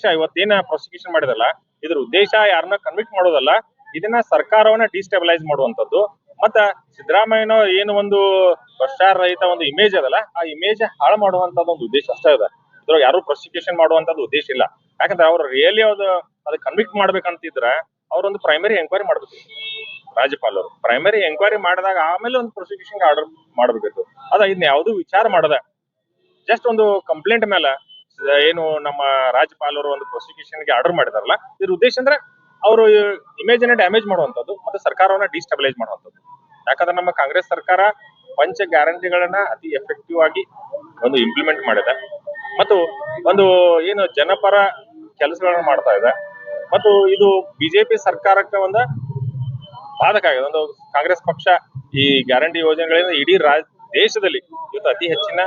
ಉದ್ದೇಶ ಇವತ್ತೇನ ಪ್ರಾಸಿಕ್ಯೂಷನ್ ಮಾಡಿದಲ್ಲ, ಇದ್ರ ಉದ್ದೇಶ ಯಾರನ್ನ ಕನ್ವಿಕ್ಟ್ ಮಾಡೋದಲ್ಲ, ಇದನ್ನ ಸರ್ಕಾರವನ್ನ ಡಿಸ್ಟೆಬಿಲೈಸ್ ಮಾಡುವಂತದ್ದು ಮತ್ತ ಸಿದ್ದರಾಮಯ್ಯನ ಏನು ಒಂದು ಭ್ರಷ್ಟಾಚಾರ ರಹಿತ ಒಂದು ಇಮೇಜ್ ಅದಲ್ಲ, ಆ ಇಮೇಜ್ ಹಾಳು ಮಾಡುವಂತದ್ದು ಒಂದು ಉದ್ದೇಶ ಅಷ್ಟೇ ಇದೆ ಇದ್ರೊಳಗೆ ಯಾರು ಪ್ರಾಸಿಕ್ಯೂಷನ್ ಮಾಡುವಂತದ್ದು ಉದ್ದೇಶ ಇಲ್ಲ. ಯಾಕಂದ್ರೆ ಅವ್ರು ರಿಯಲಿ ಅದು ಅದು ಕನ್ವಿಕ್ಟ್ ಮಾಡ್ಬೇಕಂತಿದ್ರ ಅವ್ರೊಂದು ಪ್ರೈಮರಿ ಎಂಕ್ವೈರಿ ಮಾಡ್ಬೇಕು. ರಾಜ್ಯಪಾಲರು ಪ್ರೈಮರಿ ಎಂಕ್ವೈರಿ ಮಾಡಿದಾಗ ಆಮೇಲೆ ಒಂದು ಪ್ರಾಸಿಕ್ಯೂಷನ್ ಆರ್ಡರ್ ಮಾಡಬೇಕು. ಅದ ಇದನ್ನ ಯಾವ್ದು ವಿಚಾರ ಮಾಡದ. ಜಸ್ಟ್ ಒಂದು ಕಂಪ್ಲೇಂಟ್ ಮೇಲೆ ಏನು ನಮ್ಮ ರಾಜ್ಯಪಾಲರು ಒಂದು ಪ್ರೊಸಿಕ್ಯೂಷನ್ಗೆ ಆರ್ಡರ್ ಮಾಡಿದಾರಲ್ಲ? ಇದ್ರ ಉದ್ದೇಶ ಅಂದ್ರೆ ಅವರು ಇಮೇಜ್ ಅನ್ನ ಡ್ಯಾಮೇಜ್ ಮಾಡುವಂತದ್ದು ಮತ್ತೆ ಸರ್ಕಾರವನ್ನ ಡಿಸ್ಟಬಿಲೈಸ್ ಮಾಡುವಂತದ್ದು ಯಾಕಂದ್ರೆ ನಮ್ಮ ಕಾಂಗ್ರೆಸ್ ಸರ್ಕಾರ ಪಂಚ ಗ್ಯಾರಂಟಿಗಳನ್ನ ಅತಿ ಎಫೆಕ್ಟಿವ್ ಆಗಿ ಒಂದು ಇಂಪ್ಲಿಮೆಂಟ್ ಮಾಡಿದೆ. ಮತ್ತು ಒಂದು ಏನು ಜನಪರ ಕೆಲಸಗಳನ್ನ ಮಾಡ್ತಾ ಇದೆ. ಮತ್ತು ಇದು ಬಿಜೆಪಿ ಸರ್ಕಾರಕ್ಕೆ ಒಂದು ಬಾಧಕ ಆಗಿದೆ. ಒಂದು ಕಾಂಗ್ರೆಸ್ ಪಕ್ಷ ಈ ಗ್ಯಾರಂಟಿ ಯೋಜನೆಗಳಿಂದ ಇಡೀ ರಾಜ್ ದೇಶದಲ್ಲಿ ಇವತ್ತು ಅತಿ ಹೆಚ್ಚಿನ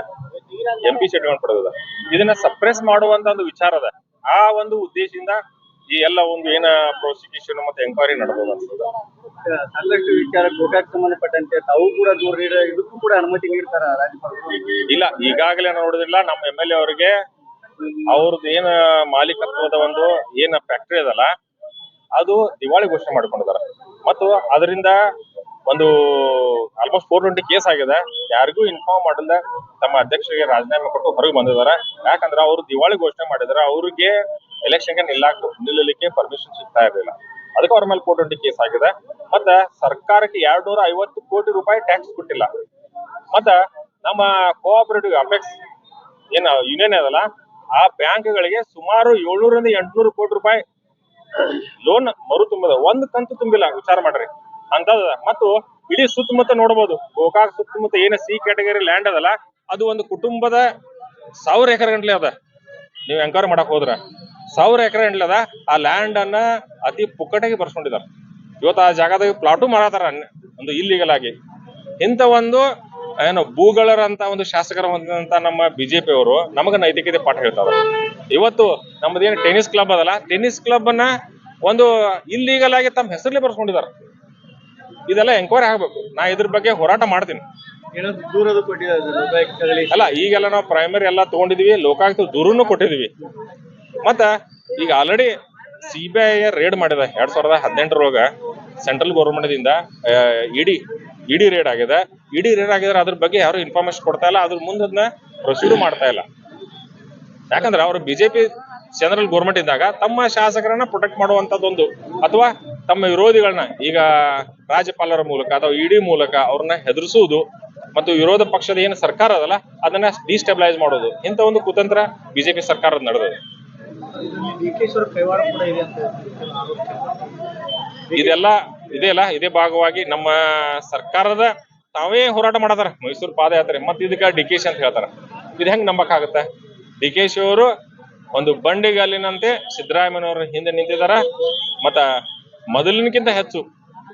ಎಂ ಪಿ ಪಡೆದಿದೆ ಇದನ್ನ ಸಪ್ರೆಸ್ ಮಾಡುವಂತ ಒಂದು ವಿಚಾರ ಅದ. ಆ ಒಂದು ಉದ್ದೇಶದಿಂದ ಈ ಎಲ್ಲ ಒಂದು ಏನ ಪ್ರಾಸಿಕ್ಯೂಷನ್ ಮತ್ತೆ ಎಂಕ್ವೈರಿ ನಡೆದ ಸಾಕಷ್ಟು ವಿಚಾರ ಗೋಕಾಕ್ ಸಂಬಂಧಪಟ್ಟಂತೆ ತಾವು ಕೂಡ ದೂರ ಇದಕ್ಕೂ ಕೂಡ ಅನುಮತಿ ನೀಡ್ತಾರ ಇಲ್ಲ ಈಗಾಗಲೇ ನೋಡುದಿಲ್ಲ. ನಮ್ಮ ಎಂ ಎಲ್ ಎ ಅವರಿಗೆ ಅವ್ರದ್ದು ಏನ ಮಾಲೀಕತ್ವದ ಒಂದು ಏನ ಫ್ಯಾಕ್ಟರಿ ಅದಲ್ಲ ಅದು ದಿವಾಳಿ ಘೋಷಣೆ ಮಾಡ್ಕೊಂಡಿದ್ದಾರೆ ಮತ್ತು ಅದರಿಂದ ಒಂದು ಆಲ್ಮೋಸ್ಟ್ ಫೋರ್ ಟ್ವೆಂಟಿ ಕೇಸ್ ಆಗಿದೆ. ಯಾರಿಗೂ ಇನ್ಫಾರ್ಮ್ ಮಾಡಿಲ್ಲ. ತಮ್ಮ ಅಧ್ಯಕ್ಷರಿಗೆ ರಾಜೀನಾಮೆ ಕೊಟ್ಟು ಹೊರಗೆ ಬಂದಿದ್ದಾರೆ. ಯಾಕಂದ್ರೆ ಅವರು ದಿವಾಳಿ ಘೋಷಣೆ ಮಾಡಿದ್ರೆ ಅವ್ರಿಗೆ ಎಲೆಕ್ಷನ್ಗೆ ನಿಲ್ಲಾಕ ನಿಲ್ಲಲಿಕ್ಕೆ ಪರ್ಮಿಷನ್ ಸಿಗ್ತಾ ಇರಲಿಲ್ಲ. ಅದಕ್ಕೆ ಅವ್ರ ಮೇಲೆ ಫೋರ್ ಟ್ವೆಂಟಿ ಕೇಸ್ ಆಗಿದೆ. ಮತ್ತೆ ಸರ್ಕಾರಕ್ಕೆ ಎರಡ್ ನೂರ ಐವತ್ತು ಕೋಟಿ ರೂಪಾಯಿ ಟ್ಯಾಕ್ಸ್ ಕೊಟ್ಟಿಲ್ಲ. ಮತ್ತ ನಮ್ಮ ಕೋಆಪರೇಟಿವ್ ಅಪೆಕ್ಸ್ ಏನ ಯೂನಿಯನ್ ಅದಲ್ಲ, ಆ ಬ್ಯಾಂಕ್ಗಳಿಗೆ ಸುಮಾರು ಏಳ್ನೂರಿಂದ ಎಂಟುನೂರು ಕೋಟಿ ರೂಪಾಯಿ ಲೋನ್ ಮರು ತುಂಬದ. ಒಂದ್ ಕಂತು ತುಂಬಿಲ್ಲ. ವಿಚಾರ ಮಾಡ್ರಿ. ಅಂತದ. ಮತ್ತು ಇಡೀ ಸುತ್ತಮುತ್ತ ನೋಡಬಹುದು ಗೋಕಾಕ್ ಸುತ್ತಮುತ್ತ ಏನ ಸಿ ಕ್ಯಾಟಗರಿ ಲ್ಯಾಂಡ್ ಅದಲ್ಲ, ಅದು ಒಂದು ಕುಟುಂಬದ ಸಾವಿರ ಎಕರೆ ಗಂಟ್ಲೆ ಅದ. ನೀವು ಎಂಕ್ವೈರಿ ಮಾಡಕ್ ಹೋದ್ರ. ಸಾವಿರ ಎಕರೆ ಗಂಟ್ಲೆ ಅದ. ಆ ಲ್ಯಾಂಡ್ ಅನ್ನ ಅತಿ ಪುಕ್ಕಟಗೆ ಬರ್ಸ್ಕೊಂಡಿದ್ದಾರೆ ಇವತ್ತು ಆ ಜಾಗದಾಗ ಪ್ಲಾಟು ಮಾಡತಾರ ಒಂದು ಇಲ್ಲಿಗಲ್ ಆಗಿ. ಇಂಥ ಒಂದು, ಏನು ಭೂಗಳರಂತ ಒಂದು ಶಾಸಕರ ಹೊಂದಿದಂತ ನಮ್ಮ ಬಿಜೆಪಿ ಅವರು ನಮಗ ನೈತಿಕತೆ ಪಾಠ ಹೇಳ್ತಾರೆ. ಇವತ್ತು ನಮ್ಮದೇನು ಟೆನ್ನಿಸ್ ಕ್ಲಬ್ ಅದಲ್ಲ ಟೆನ್ನಿಸ್ ಕ್ಲಬ್ ಅನ್ನ ಒಂದು ಇಲ್ಲಿಗಲ್ ಆಗಿ ತಮ್ಮ ಹೆಸರಲ್ಲಿ ಬರ್ಸ್ಕೊಂಡಿದ್ದಾರೆ ಇದೆಲ್ಲ ಎಂಕ್ವೈರಿ ಆಗಬೇಕು. ನಾ ಇದ್ರ ಬಗ್ಗೆ ಹೋರಾಟ ಮಾಡ್ತೀನಿ. ಅಲ್ಲ ಈಗೆಲ್ಲ ನಾವು ಪ್ರೈಮರಿ ಎಲ್ಲ ತಗೊಂಡಿದೀವಿ ಲೋಕಾಯುಕ್ತ ದೂರನು ಕೊಟ್ಟಿದೀವಿ. ಮತ್ತ ಈಗ already C B I raid ಮಾಡಿದ ಎರಡ್ ಸಾವಿರದ ಹದಿನೆಂಟರೊಳಗ ಸೆಂಟ್ರಲ್ ಗೌರ್ಮೆಂಟ್ದಿಂದ ಇಡಿ ಇಡಿ ರೇಡ್ ಆಗಿದೆ. ಇಡಿ ರೇಡ್ ಆಗಿದ್ರೆ ಅದ್ರ ಬಗ್ಗೆ ಯಾರು ಇನ್ಫಾರ್ಮೇಶನ್ ಕೊಡ್ತಾ ಇಲ್ಲ ಅದ್ರ ಮುಂದೆ ಅದನ್ನ ಪ್ರೊಸೀಡ್ ಮಾಡ್ತಾ ಇಲ್ಲ. ಯಾಕಂದ್ರೆ ಅವರು ಬಿಜೆಪಿ ಸೆಂಟ್ರಲ್ ಗೌರ್ಮೆಂಟ್ ಇದ್ದಾಗ ತಮ್ಮ ಶಾಸಕರನ್ನ ಪ್ರೊಟೆಕ್ಟ್ ಮಾಡುವಂತದ್ದೊಂದು ಅಥವಾ ತಮ್ಮ ವಿರೋಧಿಗಳನ್ನ ಈಗ ರಾಜ್ಯಪಾಲರ ಮೂಲಕ ಅಥವಾ ಇಡಿ ಮೂಲಕ ಅವ್ರನ್ನ ಹೆದರಿಸುವುದು ಮತ್ತು ವಿರೋಧ ಪಕ್ಷದ ಏನು ಸರ್ಕಾರ ಅದಲ್ಲ ಅದನ್ನ ಡಿಸ್ಟೆಬಿಲೈಸ್ ಮಾಡೋದು. ಇಂಥ ಒಂದು ಕುತಂತ್ರ ಬಿಜೆಪಿ ಸರ್ಕಾರದ ನಡೆದಿದೆ ಇದೆಲ್ಲ ಇದೆಲ್ಲ ಇದೆಯಲ್ಲ ಇದೇ ಭಾಗವಾಗಿ ನಮ್ಮ ಸರ್ಕಾರದ ತಾವೇ ಹೋರಾಟ ಮಾಡತಾರ. ಮೈಸೂರು ಪಾದಯಾತ್ರೆ. ಮತ್ತೆ ಇದಕ್ಕೆ ಡಿ ಕೆ ಶಿ ಅಂತ ಹೇಳ್ತಾರ. ಇದು ಹೆಂಗ್ ನಂಬಕ್ ಆಗುತ್ತೆ ಡಿ ಕೆ ಶಿ ಅವರು ಒಂದು ಬಂಡಿಗಲ್ಲಿನಂತೆ ಸಿದ್ದರಾಮಯ್ಯನವರ ಹಿಂದೆ ನಿಂತಿದಾರ. ಮತ್ತ ಮೊದಲಿನಕ್ಕಿಂತ ಹೆಚ್ಚು.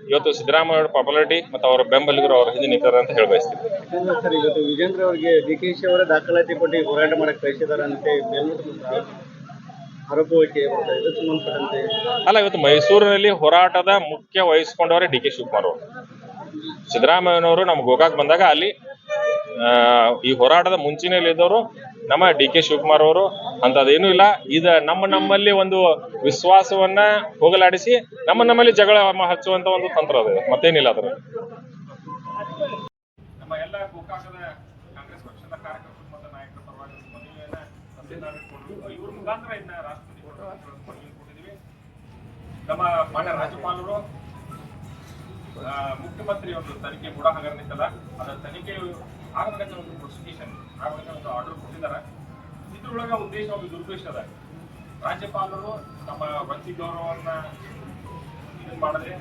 ಇವತ್ತು ಸಿದ್ದರಾಮಯ್ಯ ಅವರ ಪಾಪ್ಯುಲಾರಿಟಿ ಮತ್ತು ಅವರ ಬೆಂಬಲಿಗರು ಅವರ ಹಿಂದೆ ನಿಂತಾರೆ ಅಂತ ಹೇಳಿ ಬಯಸ್ತೀನಿ. ಸರ್ ಇವತ್ತು ವಿಜೇಂದ್ರ ಅವರಿಗೆ ಡಿ ಕೆ ಶಿ ಅವರ ದಾಖಲಾತಿ ಕೊಟ್ಟು ಹೋರಾಟ ಮಾಡಕ್ಕೆ ಕಳಿಸಿದಾರೆ ಅಂತೆ. ಇದಕ್ಕೆ ಅಲ್ಲ ಇವತ್ತು ಮೈಸೂರಿನಲ್ಲಿ ಹೋರಾಟದ ಮುಖ್ಯ ವಹಿಸ್ಕೊಂಡವರೇ ಡಿ ಕೆ ಶಿವಕುಮಾರ್ ಅವರು. ಸಿದ್ದರಾಮಯ್ಯನವರು ನಮ್ಮ ಗೋಕಾಕ್ ಬಂದಾಗ ಅಲ್ಲಿ ಈ ಹೋರಾಟದ ಮುಂಚಿನಲ್ಲಿ ಇದ್ದವರು ನಮ್ಮ ಡಿ ಕೆ ಶಿವಕುಮಾರ್ ಅವರು ಅಂತದೇನು ಇಲ್ಲ. ಇದ ನಮ್ಮ ನಮ್ಮಲ್ಲಿ ಒಂದು ವಿಶ್ವಾಸವನ್ನ ಹೋಗಲಾಡಿಸಿ ನಮ್ಮ ನಮ್ಮಲ್ಲಿ ಜಗಳ ಹಚ್ಚುವಂತ ಒಂದು ತಂತ್ರ ಅದು. ಮತ್ತೇನಿಲ್ಲ ಅದರ ನಮ್ಮ ಮಾನ್ಯ ರಾಜ್ಯಪಾಲರು ಮುಖ್ಯಮಂತ್ರಿ ಒಂದು ತನಿಖೆ ಕೂಡ ಹಗರಣಿಸಲ್ಲ. ಅದರ ತನಿಖೆ ಆಗಬೇಕಂತ ಒಂದು ಪ್ರೊಸಿಕ್ಯೂಷನ್ ಆಗಬೇಕಂತ ಒಂದು ಆರ್ಡರ್ ಕೊಟ್ಟಿದ್ದಾರೆ. ಇದ್ರೊಳಗ ಉದ್ದೇಶ ಒಂದು ದುರುದ್ದೇಶ ಅದ. ರಾಜ್ಯಪಾಲರು ತಮ್ಮ ವೃತ್ತಿ ಗೌರವವನ್ನ ಇದು ಮಾಡದೆ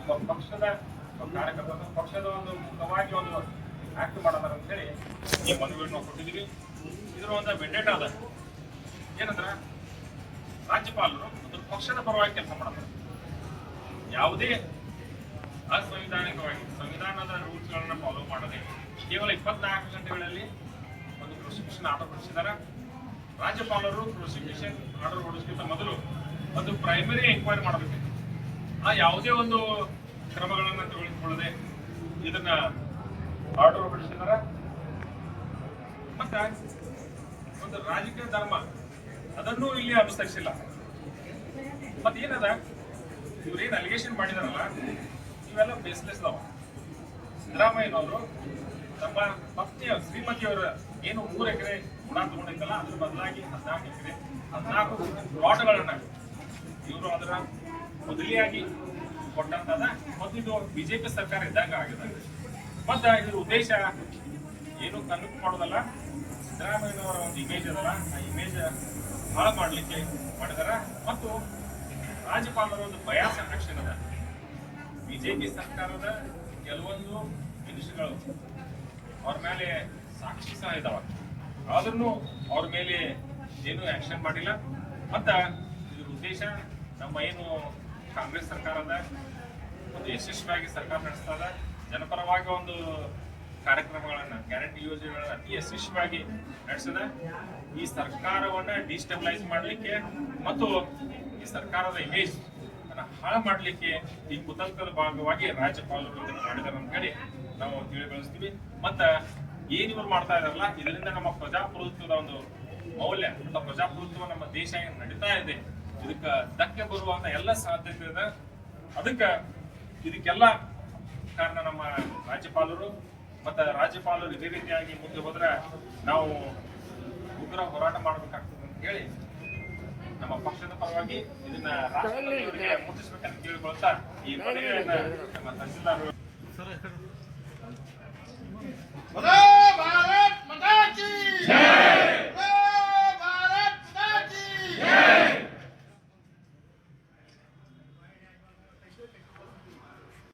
ಒಬ್ಬ ಪಕ್ಷದ ಒಬ್ಬ ಕಾರ್ಯಕರ್ತನ ಪಕ್ಷದ ಒಂದು ಮುಖವಾಗಿ ಒಂದು ಆಕ್ಟ್ ಮಾಡದಾರ ಅಂತ ಹೇಳಿ ಈ ಮನವಿಯನ್ನು ನಾವು ಕೊಟ್ಟಿದ್ದೀವಿ. ಇದ್ರ ಒಂದು ವೆಂಡೇಟ ಅದ. ಏನಂದ್ರ, ರಾಜ್ಯಪಾಲರು ಒಂದು ಪಕ್ಷದ ಪರವಾಗಿ ಕೆಲಸ ಮಾಡ್ತಾರೆ ಯಾವುದೇ ಅಸಂವಿಧಾನಿಕವಾಗಿ ಸಂವಿಧಾನದ ರೂಲ್ಸ್ ಗಳನ್ನ ಫಾಲೋ ಮಾಡದೆ. ಕೇವಲ ಇಪ್ಪತ್ನಾಲ್ಕು ಗಂಟೆಗಳಲ್ಲಿ ಒಂದು ಪ್ರಾಸಿಕ್ಯೂಷನ್ ಆರ್ಡರ್ ಹೊರಡಿಸಿದ್ದಾರೆ ರಾಜ್ಯಪಾಲರು ಪ್ರೊಸಿಕ್ಯೂಷನ್ ಆರ್ಡರ್ ಹೊರಡಿಸ್ಕಿಂತ ಮೊದಲು ಒಂದು ಪ್ರೈಮರಿ ಎಂಕ್ವೈರಿ ಮಾಡಬೇಕಿತ್ತು ಆ ಯಾವುದೇ ಒಂದು ಕ್ರಮಗಳನ್ನು ತೆಗೆದುಕೊಳ್ಳದೆ ಇದನ್ನ ಆರ್ಡರ್ ಹೊರಡಿಸಿದ್ದಾರೆ ಮತ್ತೆ ಒಂದು ರಾಜಕೀಯ ಧರ್ಮ, ಅದನ್ನು ಇಲ್ಲಿ ಅನುಸರಿಸಿಲ್ಲ. ಮತ್ತೇನದ? ಇವ್ರೇನ್ ಅಲಿಗೇಷನ್ ಮಾಡಿದಾರಲ್ಲ? ಇವೆಲ್ಲ ಬೇಸ್ಲೆಸ್ ಅದಾವ ಸಿದ್ದರಾಮಯ್ಯನವರು ನಮ್ಮ ಪತ್ನಿಯ ಶ್ರೀಮತಿಯವರ ಏನು ಮೂರು ಎಕರೆ ಗುಣ ತಗೊಂಡಿದ್ದಲ್ಲ, ಅದ್ರ ಬದಲಾಗಿ ಹದಿನಾಲ್ಕು ಎಕರೆ, ಹದಿನಾಲ್ಕು ಪ್ಲಾಟ್ಗಳನ್ನ ಇವರು ಅದರ ಮೊದಲಿಯಾಗಿ ಕೊಟ್ಟಂತದ ಮತ್ತು ಇದು ಬಿಜೆಪಿ ಸರ್ಕಾರ ಇದ್ದಾಗ ಆಗಿದೆ. ಮತ್ತು ಇದ್ರ ಉದ್ದೇಶ ಏನು ಕಣ್ಣು ಮಾಡೋದಲ್ಲ, ಸಿದ್ದರಾಮಯ್ಯನವರ ಒಂದು ಇಮೇಜ್ ಅದಲ್ಲ, ಆ ಇಮೇಜ್ ಹಾಳು ಮಾಡಲಿಕ್ಕೆ ಮಾಡಿದಾರ. ಮತ್ತು ರಾಜ್ಯಪಾಲರ ಒಂದು ಭಯ ಸಂರಕ್ಷಣೆ ಅದ. ಬಿಜೆಪಿ ಸರ್ಕಾರದ ಕೆಲವೊಂದು ಮಿನಿಸ್ಟ್ರಿಗಳು ಅವ್ರ ಮೇಲೆ ಸಾಕ್ಷಿ ಸಹ ಇದಾವ. ಆದ್ರೂ ಅವ್ರ ಮೇಲೆ ಏನು ಆಕ್ಷನ್ ಮಾಡಿಲ್ಲ. ಮತ್ತ ಇದ್ರ ಉದ್ದೇಶ ನಮ್ಮ ಏನು ಕಾಂಗ್ರೆಸ್ ಸರ್ಕಾರದ ಒಂದು ಯಶಸ್ವಿಯಾಗಿ ಸರ್ಕಾರ ನಡೆಸ್ತಾ ಜನಪರವಾಗಿ ಒಂದು ಕಾರ್ಯಕ್ರಮಗಳನ್ನ ಗ್ಯಾರಂಟಿ ಯೋಜನೆಗಳನ್ನ ಅತಿ ಯಶಸ್ವಿಯಾಗಿ ನಡೆಸಿದೆ. ಈ ಸರ್ಕಾರವನ್ನ ಡಿಸ್ಟೆಬಲೈಸ್ ಮಾಡಲಿಕ್ಕೆ ಮತ್ತು ಈ ಸರ್ಕಾರದ ಇಮೇಜ್ ಹಾಳು ಮಾಡಲಿಕ್ಕೆ ಈ ಕುತಂತ್ರದ ಭಾಗವಾಗಿ ರಾಜ್ಯಪಾಲರು ಅಂತ ಹೇಳಿ ನಾವು ತಿಳಿ ಬೆಳೆಸ್ತೀವಿ. ಮತ್ತ ಏನ್ ಇವ್ರು ಮಾಡ್ತಾ ಇದಾರಲ್ಲ ಇದರಿಂದ ನಮ್ಮ ಪ್ರಜಾಪ್ರಭುತ್ವದ ಒಂದು ಮೌಲ್ಯ ಅಥವಾ ಪ್ರಜಾಪ್ರಭುತ್ವ ನಮ್ಮ ದೇಶ ಏನ್ ನಡೀತಾ ಇದೆ, ಇದಕ್ಕ ಧಕ್ಕೆ ಬರುವಂತ ಎಲ್ಲ ಸಾಧ್ಯತೆ ಇದೆ. ಅದಕ್ಕ ಇದಕ್ಕೆಲ್ಲ ಕಾರಣ ನಮ್ಮ ರಾಜ್ಯಪಾಲರು. ಮತ್ತ ರಾಜ್ಯಪಾಲರು ಇದೇ ರೀತಿಯಾಗಿ ಮುಂದೆ ಹೋದ್ರೆ ನಾವು ಉಗ್ರ ಹೋರಾಟ ಮಾಡ್ಬೇಕಾಗ್ತದೆ ಅಂತ ಹೇಳಿ ನಮ್ಮ ಪಕ್ಷದ ಪರವಾಗಿ ಇದನ್ನ ರಾಷ್ಟ್ರಪತಿಯವರಿಗೆ ಮುಟ್ಟಿಸ್ಬೇಕಂತ ಕೇಳಿಕೊಳ್ತಾ ಈ ಮನವಿಯನ್ನ ನಮ್ಮ ತಹಸೀಲ್ದಾರ್